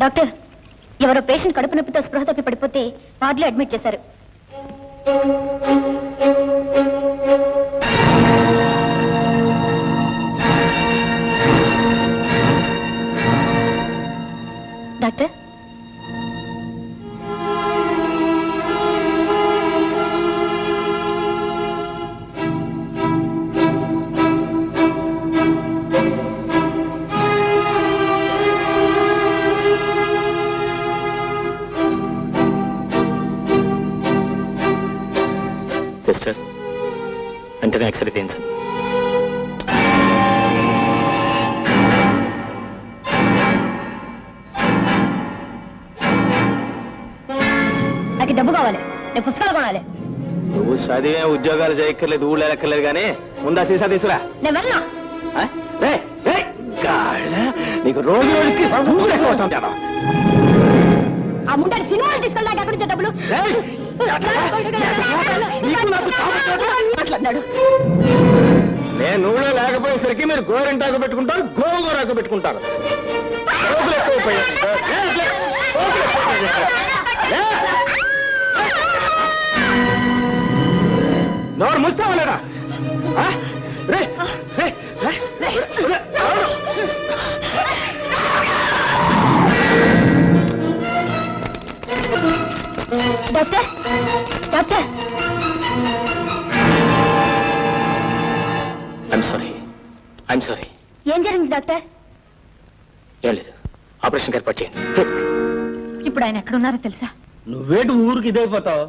Doctor ఎవరో patient కడుపు నొప్పితో స్పృహ తప్పి పడిపోతే వార్డులో అడ్మిట్ చేశారు. డాక్టర్? ఎక్స్రే తీయించండి నాకు డబ్బు కావాలి నేను పుస్తకాలు కొనాలి నువ్వు చదివే ఉద్యోగాలు చేయక్కర్లేదు ఊళ్ళో ఎక్కర్లేదు కానీ ముందా సీసా తీసురా నేను వెళ్ళను ఆ? రేయ్, రేయ్, గాళ్ళ, నీకు రోజు రోజుకి అబ్బా. ఆ ముందని సినిమాలు తీసుకెళ్ళాక ఎక్కడి నుంచి డబ్బులు! నీకు నాకు. మాట్లాడినాడు నేను ఊళ్ళో లేకపోయేసరికి మీరు గోరింటాకు పెట్టుకుంటారు గోంగూరాకు పెట్టుకుంటారు. నోరు ముస్తావా లేదా? రే, రే. Doctor doctor. I'm sorry I'm sorry ఏం జరిగింది డాక్టర్? ఏం లేదు. ఆపరేషన్ ఏర్పాటు చేయండి. ఇప్పుడు ఆయన ఎక్కడున్నారో తెలుసా? నువ్వేటి ఊరికి ఇదైపోతావు.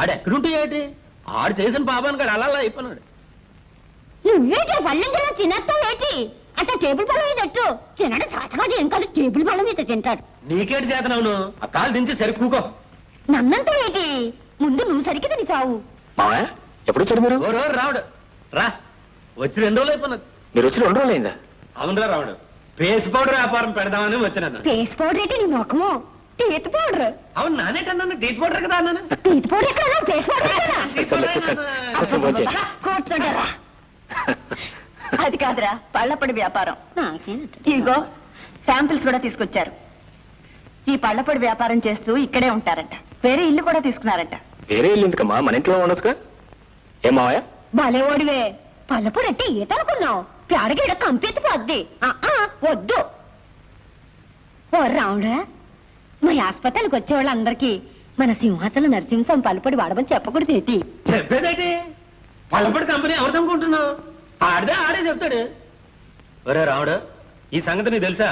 ఆడు ఎక్కడుంటే ఏంటి ఆడు చేసిన పాపానికి ఆడు అలా అలా అయిపోయినాడు నువ్వేటి పళ్ళెంజలో తినేస్తావు ఏంటి? అట్లా టేబుల్ పళ్ళ మీద పెట్టు తినడం చాతకాదు ఏం కాదు టేబుల్ పళ్ళ మీద తింటాడు. నీకేటి చేతనవును? ఆ కాలు దించి సరి కూకో నన్నంతా ఏంటి? ముందు నువ్వు సరికి తిని చావు. మావయ్య ఎప్పుడు వచ్చారు మీరు? రావుడు. రా. వచ్చి రెండు రోజులు అయిపోయినది మీరు వచ్చి రెండు రోజులు అయిందా? అవునరా రావుడు పేస్ పౌడర్ వ్యాపారం పెడదామని వచ్చినాను ఫేస్ పౌడర్ ఏంటి నీ ముఖము టీత్ పౌడర్. అవును నానేటన్నాను టీత్ పౌడర్ కదా అన్నాను. టీత్ పౌడర్ ఎక్కడ ఫేస్ పౌడర్ అది కాదురా పళ్ళపొడి వ్యాపారం. ఇదిగో శాంపిల్స్ కూడా తీసుకొచ్చారు. ఈ పళ్ళపొడి వ్యాపారం చేస్తూ ఇక్కడే ఉంటారంట. వేరే ఇల్లు కూడా తీసుకున్నారంట. వేరే ఇల్లు ఎందుకమ్మా? మన ఇంట్లో ఉండొచ్చుగా ఏం మావయ్య? భలే ఓడివే. పళ్ళపొడి అంటే ఈత అనుకున్నావు పేడగీడ కంపెత్తి పోద్ది వద్దు. ఓ రావుడా మరి ఆస్పత్రికి వచ్చే వాళ్ళందరికీ మన సింహాచలం నరసింహం పలుపొడి వాడమని చెప్పకూడదు ఏంటి? చెప్పేదేటి? పల్లపడి కంపెనీ ఎవరిది అనుకుంటున్నావు? ఆడిదే ఆడే చెప్తాడు. ఒరే రాముడు ఈ సంగతి నీకు తెలుసా?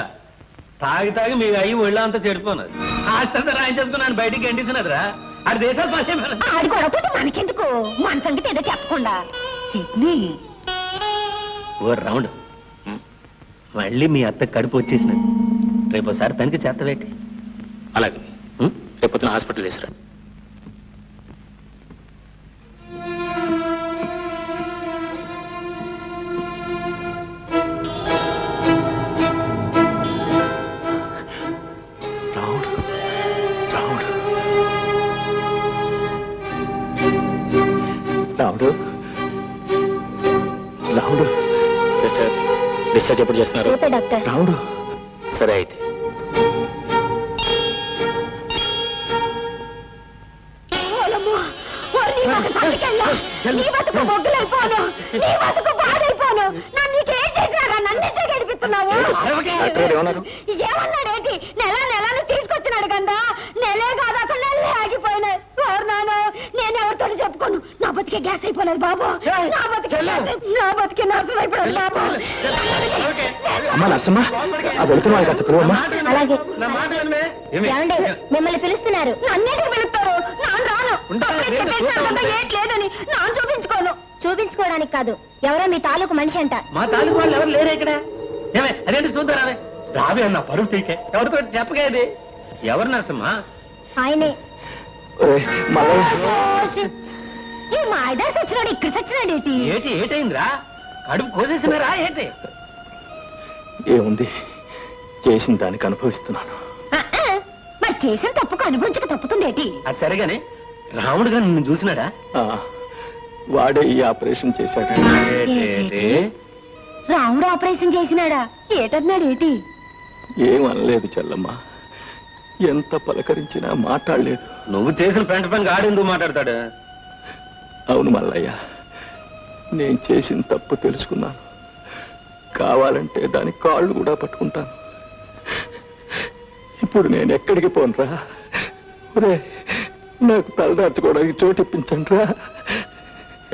తాగి తాగి మీ అయ్యి ఒళ్ళో అంతా చెడిపోన్నది ఆస్తంతా రాయించేసుకున్నాను బయటికి గంటిస్తున్నదిరా. ఆడి దేశాలు పని ఆడి మనకెందుకు? మన సంగతి ఏదో చెప్పకుండా. సిడ్నీ ఓ రాముడు. ఉం? మళ్ళీ మీ అత్త కడుపు వచ్చేసినది. రేపు ఒకసారి తనకి చేతవేటి అలాగే. ఉం? రేపు పొద్దున హాస్పిటల్ తీసురా నీ బతుకు బొగ్గులైపోను. నీ బతుకు బాధైపోను. నన్ను నీకేం చేసినారా? నన్ను ఎందుకు గడిపిస్తున్నావు ఏమన్నాడేంటి? నెల నెలను తీసుకొచ్చినాడు కదా. నెలే కాదు అసలు నెలలే ఆగిపోయినాయి. ఓరు నాను నేను ఎవరితో చెప్పుకోను? నా బతికే గ్యాస్ అయిపోయినది బాబు. నా బతికే నా బతికే నాశనం అయిపోయినది బాబు. అమ్మా నర్సమ్మ ఆ వెళుతున్న వాళ్ళకి కాస్త పిలువమ్మా. అలాగే నా మిమ్మల్ని పిలుస్తున్నారు. నన్నేటికి లేదని నాన్న చూపించుకోను. చూపించుకోవడానికి కాదు. ఎవరో మీ తాలూకు మనిషి అంట. మా తాలూకు వాళ్ళు ఎవరు లేరు ఇక్కడ? ఏమే అదేంటి చూద్దారావే రావే. అన్న పరువు తీకే. ఎవరితో చెప్పగా ఇది ఎవరు నరసమ్మా ఆయనే. ఈ మాయదాసి వచ్చినాడు ఇక్కడ చచ్చినాడు ఏంటి? ఏటి ఏటైందిరా? కడుపు కోసేసినారా ఏటి? ఏముంది? చేసిన దానికి అనుభవిస్తున్నాను. మరి చేసిన తప్పుకు అనుభవించక తప్పుతుంది ఏంటి? అది సరేగాని. రాముడుగా నిన్ను చూసినాడా? ఆ, వాడే ఈ ఆపరేషన్ చేశాడు. ఏటి? రాముడు ఆపరేషన్ చేసినాడా? ఏటన్నాడు ఏంటి? ఏమనలేదు చెల్లమ్మ. ఎంత పలకరించినా మాట్లాడలేదు. నువ్వు చేసిన పెంట పని ఆడెందుకు మాట్లాడతాడు? అవును మల్లయ్య నేను చేసిన తప్పు తెలుసుకున్నాను. కావాలంటే దాని కాళ్ళు కూడా పట్టుకుంటాను. ఇప్పుడు నేను ఎక్కడికి పోనరా ఒరే నాకు తలదార్చుకోవడానికి చోటు ఇప్పించండి రా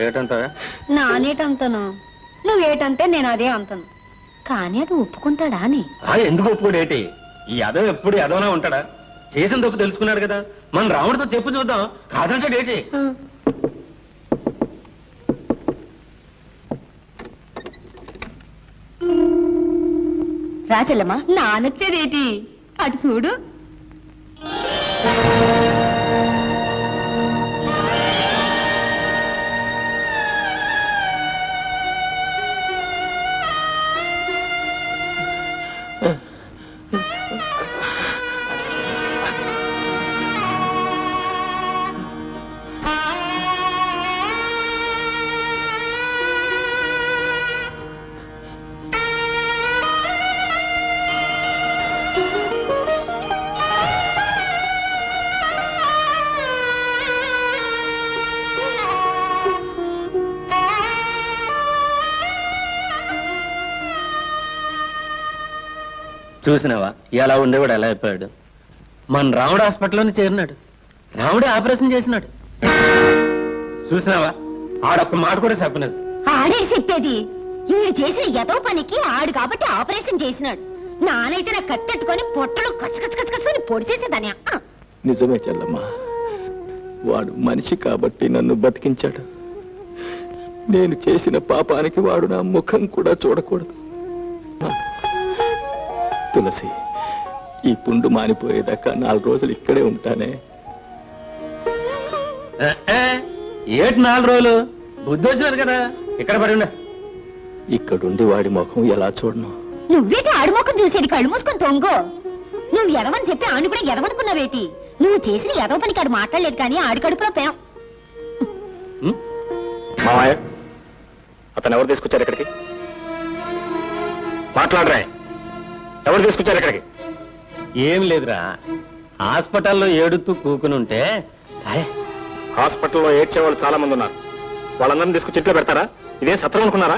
ఏటంటావా నానేటంతను. నువ్వేటంటే నేను అదే అంతను. కానీ అది ఒప్పుకుంటాడా అని. ఆ, ఎందుకు ఒప్పుకోడు ఏంటి ఈ యదవ ఎప్పుడు యదవనా ఉంటాడా? చేసిన తప్పు తెలుసుకున్నాడు కదా. మన రాముడితో చెప్పు చూద్దాం. కాదంటాడు ఏంటి? రాజల్లమ్మా నానొచ్చేదేటి? అటు చూడు. చూసినావా? ఎలా ఉండేవాడు ఎలా అయిపోయాడు? మన రాముడు హాస్పిటల్లోనే చేరినాడు. రాముడే ఆపరేషన్ చేసినాడు. చూసినావా? ఆడొక్క మాట కూడా చెప్పలేదు. ఆడే చెప్పేది ఈడు చేసిన ఎదో పనికి ఆడు కాబట్టి ఆపరేషన్ చేసినాడు. నానైతే నా కత్తెట్టుకొని పొట్టలు కచ్చకచ్చని పొడి చేసేదాని అక్క నిజమే చెల్లమ్మా. వాడు మనిషి కాబట్టి నన్ను బతికించాడు. నేను చేసిన పాపానికి వాడు నా ముఖం కూడా చూడకూడదు. తులసి ఈ పుండు మానిపోయేదాకా నాలుగు రోజులు ఇక్కడే ఉంటానే. ఏటి నాలుగు రోజులు? బుద్ధి వచ్చినారు కదా ఇక్కడ పడి ఉండే. ఇక్కడుండి వాడి ముఖం ఎలా చూడను? నువ్వేటి ఆడుమోకం చూసేది కళ్ళు మూసుకొని తొంగో? నువ్వు ఎదవని చెప్పి ఆడు కూడా ఎదవనుకున్నావేటి? నువ్వు చేసిన ఎదవ పనికి ఆడు మాట్లాడలేదు కానీ ఆడి కడుపులో పేం? మామయ్య అతను ఎవరు తీసుకొచ్చారు ఇక్కడికి? మాట్లాడరా. ఎవరు తీసుకొచ్చారు ఇక్కడికి? ఏం లేదురా. హాస్పిటల్లో ఏడుతూ కూకుని ఉంటే ఆయ్, హాస్పిటల్లో ఏడ్చే వాళ్ళు చాలా మంది ఉన్నారు. వాళ్ళందరినీ తీసుకొచ్చి ఇంట్లో పెడతారా? ఇదే సత్రం అనుకున్నారా?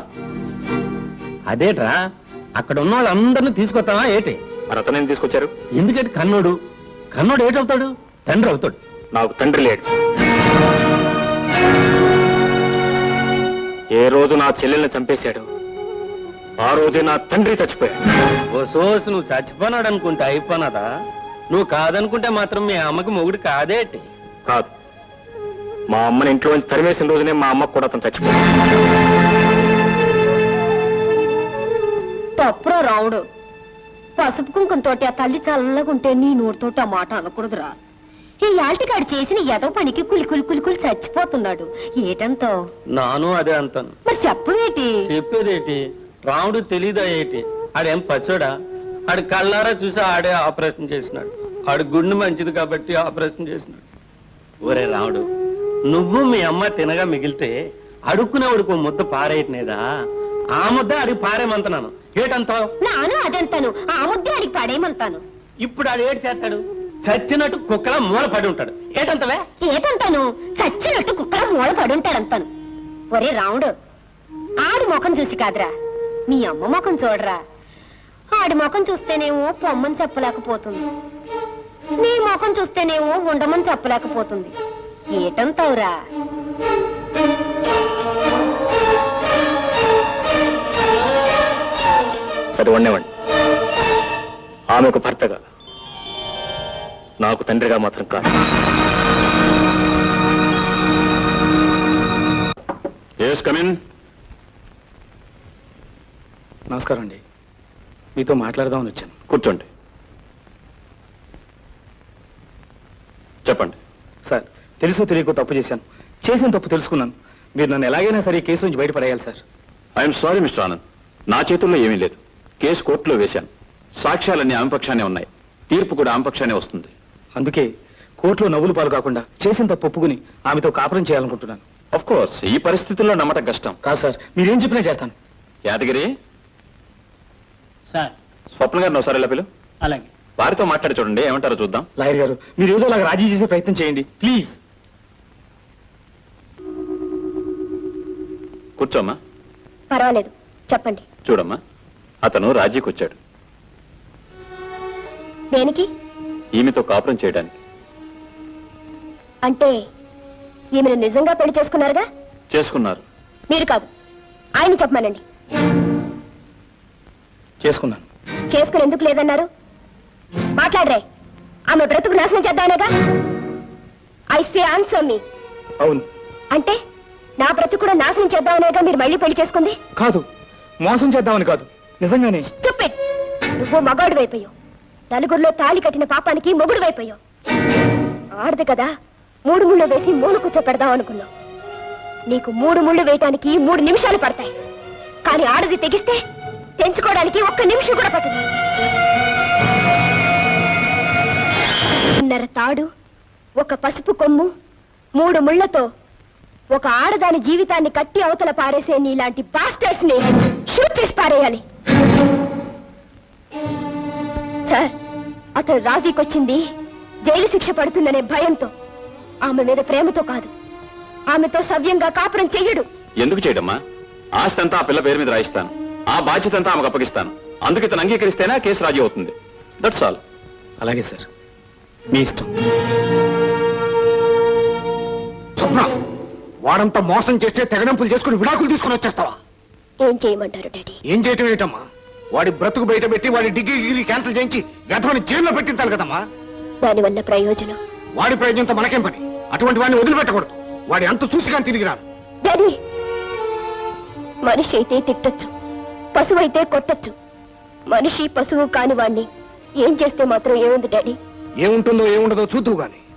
అదేట్రా అక్కడ ఉన్న వాళ్ళందరినీ తీసుకొస్తావా ఏటి? మరి అతనేం తీసుకొచ్చారు? ఎందుకంటే కన్నోడు కన్నోడు ఏటవుతాడు తండ్రి అవుతాడు. నాకు తండ్రి లేడు. ఏ రోజు నా చెల్లెల్ని చంపేశాడు? ఆ రోజే నా తండ్రి చచ్చిపోయాడు. ఓ సోసు నువ్వు చచ్చిపోనాడు అనుకుంటే అయిపోనాదా? నువ్వు కాదనుకుంటే మాత్రం మీ అమ్మకి మొగుడు కాదేటి కాదు. మా అమ్మని ఇంట్లో నుంచి తరిమేసిన రోజునే మా అమ్మకు కూడా అతను చచ్చిపోయాడు. తప్పురా రావుడు. పసుపు కుంకుమతోటి ఆ తల్లి చల్లగుంటే నీ నోటితోటి ఆ మాట అనకూడదురా. ఈ యాల్టిగాడు చేసిన ఎదో పనికి కులి కులి కులి కులి చచ్చిపోతున్నాడు. ఏటంతో? నాను అదే అంటాను. మరి చెప్పవేటి? చెప్పేదేటి? రాముడు తెలీదా ఏటి? ఆడేం పశుడా ఆడి కళ్ళారా చూసి ఆడే ఆపరేషన్ చేసినాడు. ఆడి గుండె మంచిది కాబట్టి ఆపరేషన్ చేసినాడు. ఒరే రాముడు నువ్వు మీ అమ్మ తినగా మిగిలితే అడుక్కునేవాడికి ముద్ద పారేయట్లేదా? ఆ ముద్ద అడిగి పారేమంటున్నాను ఏటంతావు నాను అదంతాను. ఆ ముద్దే అడిగి పడేయమంతాను ఇప్పుడు ఆడు ఏడు చేస్తాడు? చచ్చినట్టు కుక్కల మూల పడి ఉంటాడు. ఏటంతవే? ఏటంతాను చచ్చినట్టు కుక్కల మూల పడుంటాడంతాను ఒరే రాముడు ఆడి ముఖం చూసి కాదురా. మీ అమ్మ ముఖం చూడరా. ఆడి ముఖం చూస్తేనేమో పొమ్మని చెప్పలేకపోతుంది. నీ ముఖం చూస్తేనేమో ఉండమని చెప్పలేకపోతుంది. ఏటంతావురా? సరే వండేవండి. ఆమెకు భర్తగా. నాకు తండ్రిగా మాత్రం కాదు. ఎస్ కమిన్ నమస్కారం అండి మీతో మాట్లాడదామని వచ్చాను. కూర్చోండి. చెప్పండి. సార్ తెలుసో తెలియకో తప్పు చేశాను. చేసిన తప్పు తెలుసుకున్నాను. మీరు నన్ను ఎలాగైనా సరే ఈ కేసు నుంచి బయటపడేయాలి sir. I'm sorry mister Anand నా చేతుల్లో ఏమీ లేదు. కేసు కోర్టులో వేశాను. సాక్ష్యాలన్నీ ఆమె పక్షానే ఉన్నాయి. తీర్పు కూడా ఆమె పక్షానే వస్తుంది. అందుకే కోర్టులో నవ్వులు పాలు కాకుండా చేసిన తప్పు ఒప్పుకుని ఆమెతో కాపురం చేయాలనుకుంటున్నాను. ఆఫ్ కోర్స్ ఈ పరిస్థితుల్లో నమ్మటం కష్టం. కాదు సార్. మీరేం చెప్పినా చేస్తాను. యాదగిరి సార్. స్వప్న గారిని ఒకసారి ఇలా పిలు? అలాగే. వారితో మాట్లాడి చూడండి ఏమంటారో చూద్దాం. లాయర్ గారు మీరు ఏదో అలాగ రాజీ చేసే ప్రయత్నం చేయండి. ప్లీజ్. కూర్చోమ్మా. పర్వాలేదు చెప్పండి. చూడమ్మా అతను రాజీకి వచ్చాడు. దేనికి? ఈమెతో కాపురం చేయడానికి. అంటే ఈమెను నిజంగా పెళ్ళి చేసుకున్నారుగా? చేసుకున్నారు. మీరు కాదు ఆయన చెప్పమనండి. చేసుకున్నాను. చేసుకుని ఎందుకు లేదన్నారు? మాట్లాడరే. ఆమె బ్రతుకు నాశనం చేద్దామనేగా? ఐ సే ఆన్సర్ మీ అవును. అంటే నా బ్రతుకు కూడా నాశనం చేద్దామనేగా మీరు మళ్ళీ పెళ్ళి చేసుకుంది? కాదు. మోసం చేద్దామని కాదు. నిజంగానే. Stupid. నువ్వు మగాడు వైపోయావు నలుగురిలో తాళి కట్టిన పాపానికి మొగుడు వైపోయావు ఆడదు కదా మూడు ముళ్ళు వేసి మూడు కూర్చో పెడదాం అనుకున్నావు. నీకు మూడు ముళ్ళు వేయటానికి మూడు నిమిషాలు పడతాయి. కానీ ఆడది తెగిస్తే తెంచుకోవడానికి ఒక్క నిమిషం కూడా పట్టదు. ఉన్నర తాడు ఒక పసుపు కొమ్ము మూడు ముళ్ళతో ఒక ఆడదాని జీవితాన్ని కట్టి అవతల పారేసే నీలాంటి బాస్టర్స్ని షూట్ చేసి పారేయాలి. సార్ అతను రాజీకొచ్చింది జైలు శిక్ష పడుతుందనే భయంతో. ఆమె మీద ప్రేమతో కాదు. ఆమెతో సవ్యంగా కాపురం చెయ్యడు. ఎందుకు చేయడమ్మా? ఆస్తి అంతా ఆ పిల్ల పేరు మీద రాయిస్తాను. ఆ బాధ్యత అంతా ఆమెకు అప్పగిస్తాను. అందుకు ఇతను అంగీకరిస్తేనే కేసు రాజీ అవుతుంది. దట్స్ ఆల్ అలాగే సార్. మీ ఇష్టం. స్వప్న వాడంతా మోసం చేస్తే తెగడంపులు చేసుకుని విడాకులు తీసుకుని వచ్చేస్తావా? ఏం చేయమంటారు డాడీ? ఏం చేయటం ఏంటమ్మా వాడి బ్రతుకు బయట పెట్టి వాడి డిగ్రీ డిగ్రీ క్యాన్సిల్ చేయించి గతమని జైల్లో పెట్టించాలి కదమ్మా. దానివల్ల ప్రయోజనం? వాడి ప్రయోజనంతో మనకేం పని? అటువంటి వాడిని వదిలిపెట్టకూడదు. వాడి అంత చూసి కానీ తిరిగి రాను. డాడీ మనిషి అయితే తిట్టొచ్చు. పశువు అయితే కొట్టొచ్చు. మనిషి పశువు కాని వాణ్ణి ఏం చేస్తే మాత్రం ఏముంది డాడీ? ఏముంటుందో ఏముండదో చూద్దువు గాని.